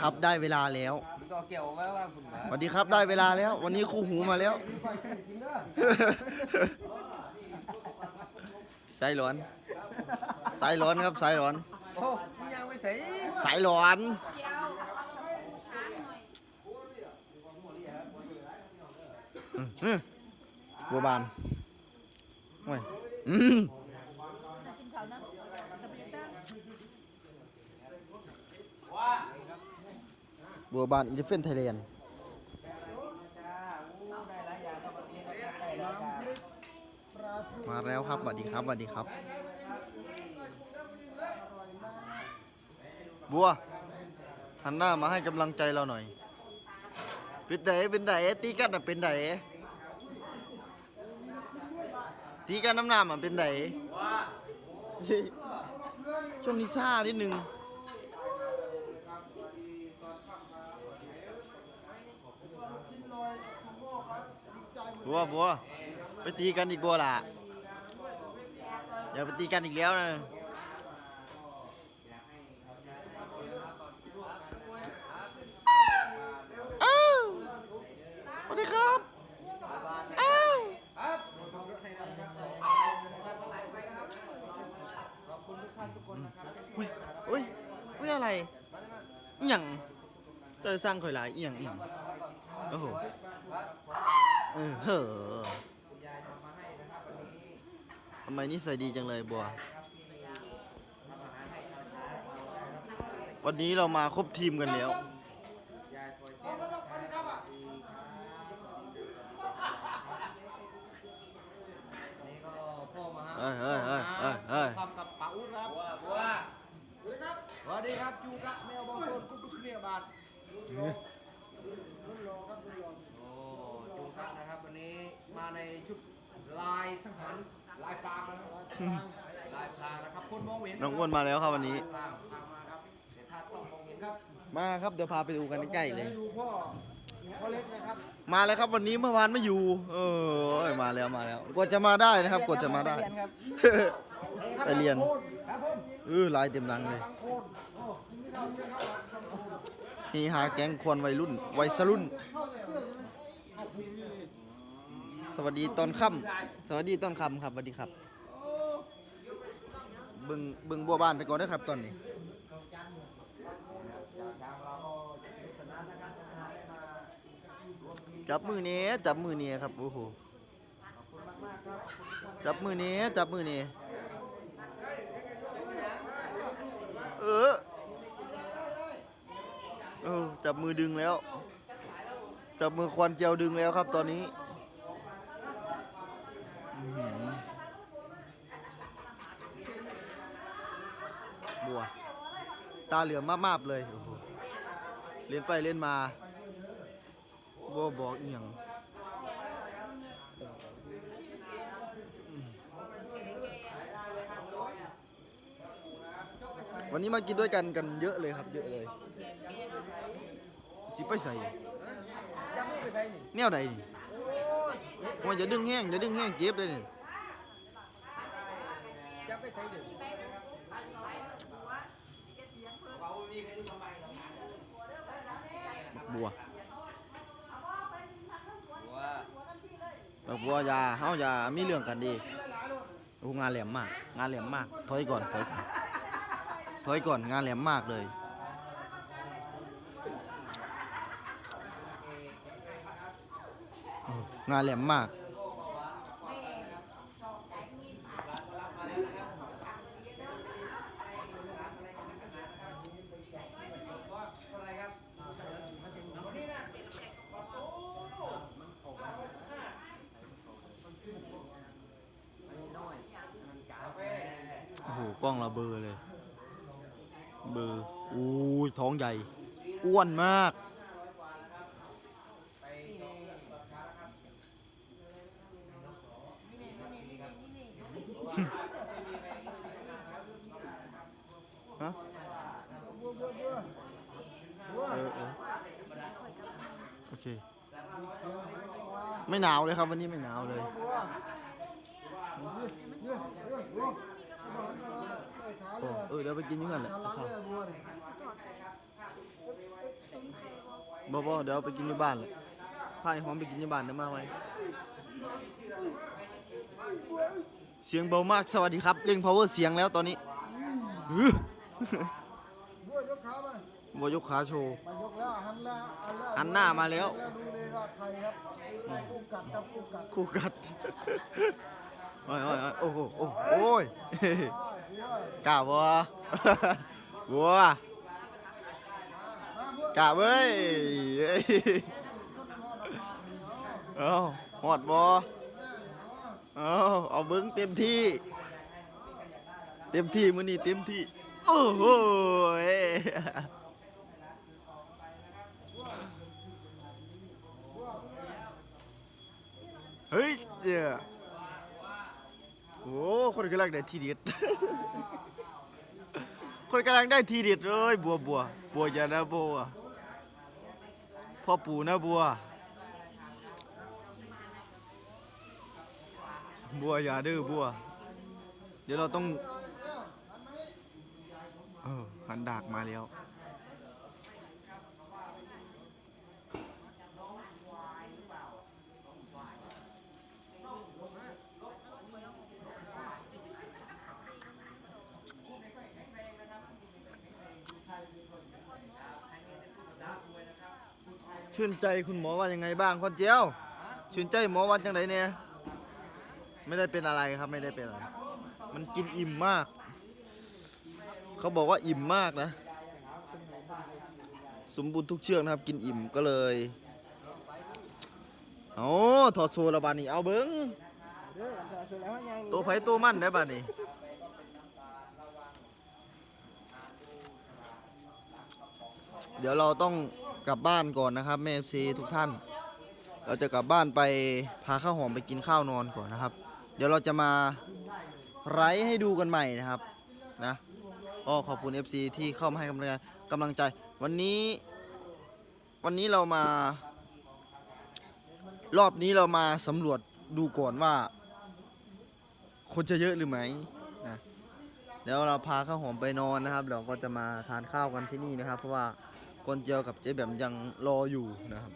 ครับได้เวลาแล้วก็เกี่ยวว่าว่าคุณหมาสวัสดีครับได้เวลาแล้ว วันนี้คู่หูมาแล้ว สายร้อน สายร้อนครับสายร้อนโอ้มึงยังไม่ใส่สายร้อนอืมอืมบัวบานโอ้ยอืม กินเขานะสปริตเตอร์ บัวบานอิเลฟเฟนไทยแลนด์มาแล้วครับสวัสดีครับสวัสดีครับ บัวหันหน้ามาให้กำลังใจเราหน่อย เป็นไดเป็นไดตีกันอะเป็นไดตีกันน้ำหน้ามันเป็นไดช่วงนี้ซ่านิดนึง บัวบัวไปตีกันอีกบัวล่ะอย่าไปตีกันอีกแล้วนะอ้าวสวัสดีครับอ้าวอุ้ยอุ้ยอุ้ยอะไรอหย่างเจอสร้างข่อยหลายอหย่างอหย่างโอ้โห เออเหอะทำไมนิสัยดีจังเลยบัว วันนี้เรามาครบทีมกันแล้วนี่ก็พ่อมาเฮ้ยเฮ้ยเฮ้ยเฮ้ยเฮ้ย ทำกับป๋าอุ้ครับบัวบัวสวัสดีครับจูกะแมวบองโซนกุ๊กกุ๊กเมียบาทโอ้จูกะนะครับวันนี้มาในชุดลายทหารลายพราง นะครับลายพรางนะครับคนมองไม่เห็นน้องอ้วนมาแล้วครับวันนี้พรางพรางมาครับเดี๋ยวถ้าต้องมองเห็นครับมาครับเดี๋ยวพาไปดูกันใกล้ๆเลยให้ดูพ่อพ่อเล็กนะครับมาแล้วครับวันนี้เมื่อวานไม่อยู่ เออมาแล้วมาแล้วกว่าจะมาได้นะครับกว่าจะมาได้ไปเรียนครับผมเออลายเต็มรังเลยนี่หาแก๊งควนวัยรุ่นวัยสรุ่น สวัสดีตอนค่ำสวัสดีตอนค่ำครับสวัสดีครับเบึงบึงบัวบานไปก่อนนะครับตอนนี้จับมือเนี้จับมือเนี้ครับโอ้โหจับมือเนี้จับมือเนี้เออเออจับมือดึงแล้ว จับมือควันเจียวดึงแล้วครับตอนนี้อื้อหือ บัว ตาเหลืองมากๆเลยเล่นไปเล่นมาบ่บอกอีหยังวันนี้มากินด้วยกันกันเยอะเลยครับ เยอะเลย สิไปใส่ยังไม่ไปไหนนี่แนวใดนี่ว่าอย่าดึงแห้งอย่าดึงแห้งเจ็บเลยนี่ จะไปใส่เดี๋ยว บัวบัวบักบัวอย่าเฮาอย่ามีเรื่องกันดีโอ้งานแหลมมาก งานแหลมมาก ถอยก่อนถอยก่อนถอยก่อนงานแหลมมากเลยงานแหลมมาก กล้องเราเบลอร์เลย เบลอร์อู้ยท้องใหญ่ อ้วนมาก ฮะเออเออโอเค ไม่หนาวเลยครับ วันนี้ไม่หนาวเลย โอ้เออเดี๋ยวไปกินอยังไงแหละเอาข้าวบ่บ่เดี๋ยวเอาไปกินที่บ้านเลยพาไอ้หอมไปกินที่บ้านเดี๋ยวมาไว้ เสียงเบามากสวัสดีครับเร่ง power เสียงแล้วตอนนี้อื้อด้วยกขามาบัวยกขาโชว์ มายกแล้วหันหน้าหันหน้ามาแล้ว ดูเลยว่าใครครับคู่กัดครับคู่กัดคู่กัด โอ้ยโอ้ยโอ้โอ้โหโอ้โหโอ้ยกล้าบ่บัวกล้าเว้ยเอ้าหอดบ่เอาเอาเบิ้งเต็มที่ เต็มที่มื้อนี้เต็มที่โอ้โหเฮ้ยเจ้า โอ้คนกำลังได้ทีเด็ด คนกำลังได้ทีเด็ดเลยบัวบัวบัวอย่านะบัวพ่อปู่นะบัว บัวอย่าดื้อบัว เดี๋ยวเราต้อง เออหันดากมาแล้ว ชื่นใจคุณหมอว่ายังไงบ้างคนเจียว ชื่นใจหมอว่าจังไดเนี่ยไม่ได้เป็นอะไรครับไม่ได้เป็นอะไร มันกินอิ่มมาก เขาบอกว่าอิ่มมากนะ สมบูรณ์ทุกเชือกนะครับ กินอิ่มก็เลยเอาถอดโซละบาดนี่เอาเบิ้งเด้อเสร็จแล้วยังตัวไผตัวมั่นได้บาดนี่เดี๋ยวเราต้อง กลับบ้านก่อนนะครับแม่เอซีทุกท่าน เราจะกลับบ้านไปพาข้าวหอมไปกินข้าวนอนก่อนนะครับ เดี๋ยวเราจะมาไลฟ์ให้ดูกันใหม่นะครับนะก็ขอบคุณ FC ที่เข้ามาให้กำลังใจกำลังใจ วันนี้ วันนี้เรามา รอบนี้เรามาสำรวจดูก่อนว่า คนจะเยอะหรือไม่นะเดี๋ยวเราพาข้าวหอมไปนอนนะครับเราก็จะมาทานข้าวกันที่นี่นะครับ เพราะว่า คนเจียวกับเจ๊แบมยังรออยู่นะครับ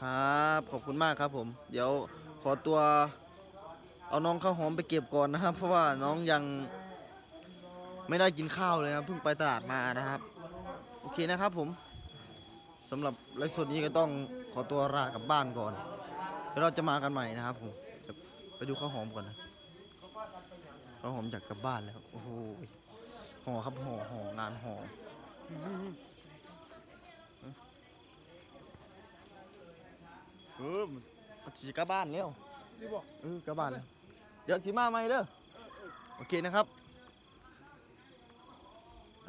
ครับขอบคุณมากครับผม เดี๋ยวขอตัวเอาน้องข้าวหอมไปเก็บก่อนนะครับ เพราะว่าน้องยังไม่ได้กินข้าวเลยครับเพิ่งไปตลาดมานะครับ โอเคนะครับผมสำหรับไลฟ์สดนี้ก็ต้องขอตัวลากลับบ้านก่อนเดี๋ยวเราจะมากันใหม่นะครับผมไปดูข้าวหอมก่อนนะข้าวหอมอยากกลับบ้านแล้วโอ้โหห่อครับห่อห่องานห่อ เออมันจะกลับบ้านแล้วนี่บอกเออกลับบ้านแล้วเดี๋ยวสีมาใหม่เด้อโอเคนะครับ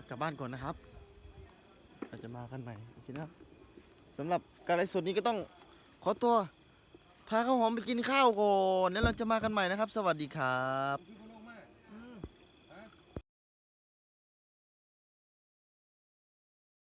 กลับบ้านก่อนนะครับเราจะมากันใหม่โอเคนะครับสำหรับการไลฟ์สดนี้ก็ต้องขอตัวพาข้าวหอมไปกินข้าวก่อนแล้วเราจะมากันใหม่นะครับ สวัสดีครับ